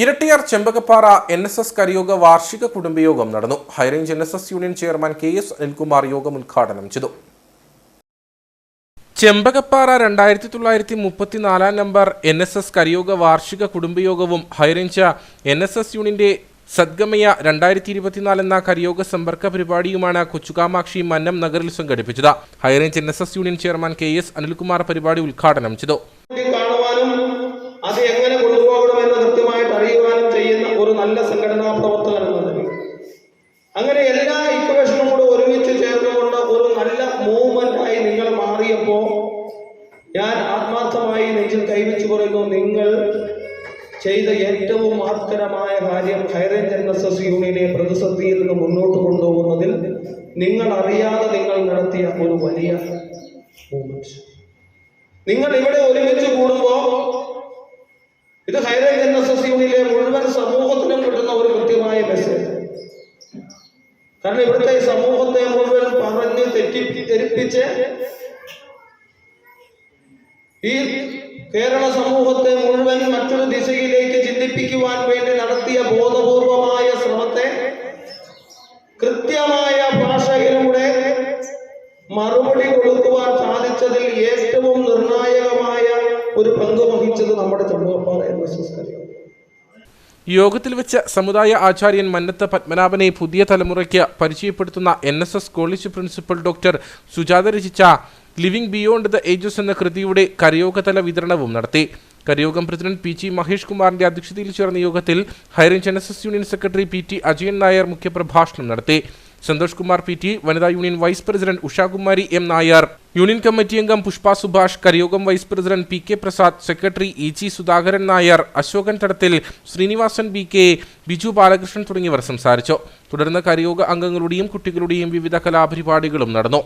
Irattiyar Chembakappara N S S കരിയോഗ വാർഷിക കുടുംബയോഗം നടന്നു. High Range N S S union chairman K S Anilkumar യോഗം ഉദ്ഘാടനം ചെയ്തു. ചെമ്പകപ്പാറ രണ്ടായിരത്തി തൊള്ളായിരത്തി മുപ്പത്തിനാലാം നമ്പർ എൻ എസ് എസ് കരിയോഗ വാർഷിക കുടുംബയോഗവും High Range N S S യൂണിയന്റെ സദ്ഗമയ രണ്ടായിരത്തി ഇരുപത്തിനാല് എന്ന കരിയോഗ സമ്പർക്ക പരിപാടിയുമാണ് കൊച്ചുകാമാക്ഷി മന്നം നഗറിൽ സംഘടിപ്പിച്ചത്. High Range N S S union chairman K S Anilkumar പരിപാടി ഉദ്ഘാടനം ചെയ്തു. അത് സംഘടനാ പ്രവർത്തകൻ എന്ന നിലയിൽ അങ്ങനെ എല്ലാ ഇക്വേഷനും കൂടെ ഒരുമിച്ച് ചേർന്നുകൊണ്ട് ഒരു നല്ല ആയി നിങ്ങൾ മാറിയപ്പോ ഞാൻ ആത്മാർത്ഥമായി നെഞ്ചിൽ കൈവച്ചു പറയുന്നു നിങ്ങൾ ചെയ്ത ഏറ്റവും മഹത്തരമായ കാര്യം high range N S S യൂണിയനെ പ്രതിസന്ധിയിൽ നിന്ന് മുന്നോട്ട് കൊണ്ടുപോകുന്നതിൽ നിങ്ങൾ അറിയാതെ നിങ്ങൾ നടത്തിയ ഒരു വലിയ മൂവ്മെന്റ് നിങ്ങൾ ഇവിടെ ഒരുമിച്ച് കൂടുമ്പോ ഇത് high range N S S യൂണിയനിലെ മുഴുവൻ സമൂഹത്തിനും കിട്ടുന്ന ഒരു കൃത്യമായ മെസ്സേജ് കാരണം ഇവിടുത്തെ സമൂഹത്തെ മുഴുവൻ പറഞ്ഞ് തെറ്റി തെറ്റിപ്പിച്ച് ഈ കേരള സമൂഹത്തെ മുഴുവൻ മറ്റൊരു ദിശയിലേക്ക് ചിന്തിപ്പിക്കുവാൻ വേണ്ടി നടത്തിയ ബോധപൂർവമായ ശ്രമത്തെ കൃത്യമായ ഭാഷയിലൂടെ മറുപടി കൊടുക്കുവാൻ സാധിച്ചതിൽ ഏറ്റവും നിർണായകമായ ഒരു പങ്ക് വഹിച്ചത് നമ്മുടെ ചെറുപ്പപ്പാറ എസ് കരിയാണ് യോഗത്തിൽ വെച്ച് സമുദായ ആചാര്യൻ മന്നത്ത് പത്മനാഭനെ പുതിയ തലമുറയ്ക്ക് പരിചയപ്പെടുത്തുന്ന N S S college principal doctor Sujatha രചിച്ച ലിവിംഗ് ബിയോണ്ട് ദ ഏജസ് എന്ന കൃതിയുടെ കരയോഗതല വിതരണവും നടത്തി. കരയോഗം പ്രസിഡന്റ് പി ജി മഹേഷ് കുമാറിന്റെ അധ്യക്ഷതയിൽ ചേർന്ന യോഗത്തിൽ High Range N S S union secretary P T Ajayan Nair മുഖ്യപ്രഭാഷണം നടത്തി. സന്തോഷ് കുമാർ പി ടി വനിതാ union vice president Ushakumari M Nair. Union committee അംഗം Pushpa Subhash കരിയോഗം vice president P K Prasad secretary E G Sudhakaran Nair Ashokan Thadathil Sreenivasan B K Biju Balakrishnan തുടങ്ങിയവർ സംസാരിച്ചു. തുടർന്ന് കരിയോഗ അംഗങ്ങളുടെയും കുട്ടികളുടെയും വിവിധ കലാപരിപാടികളും നടന്നു.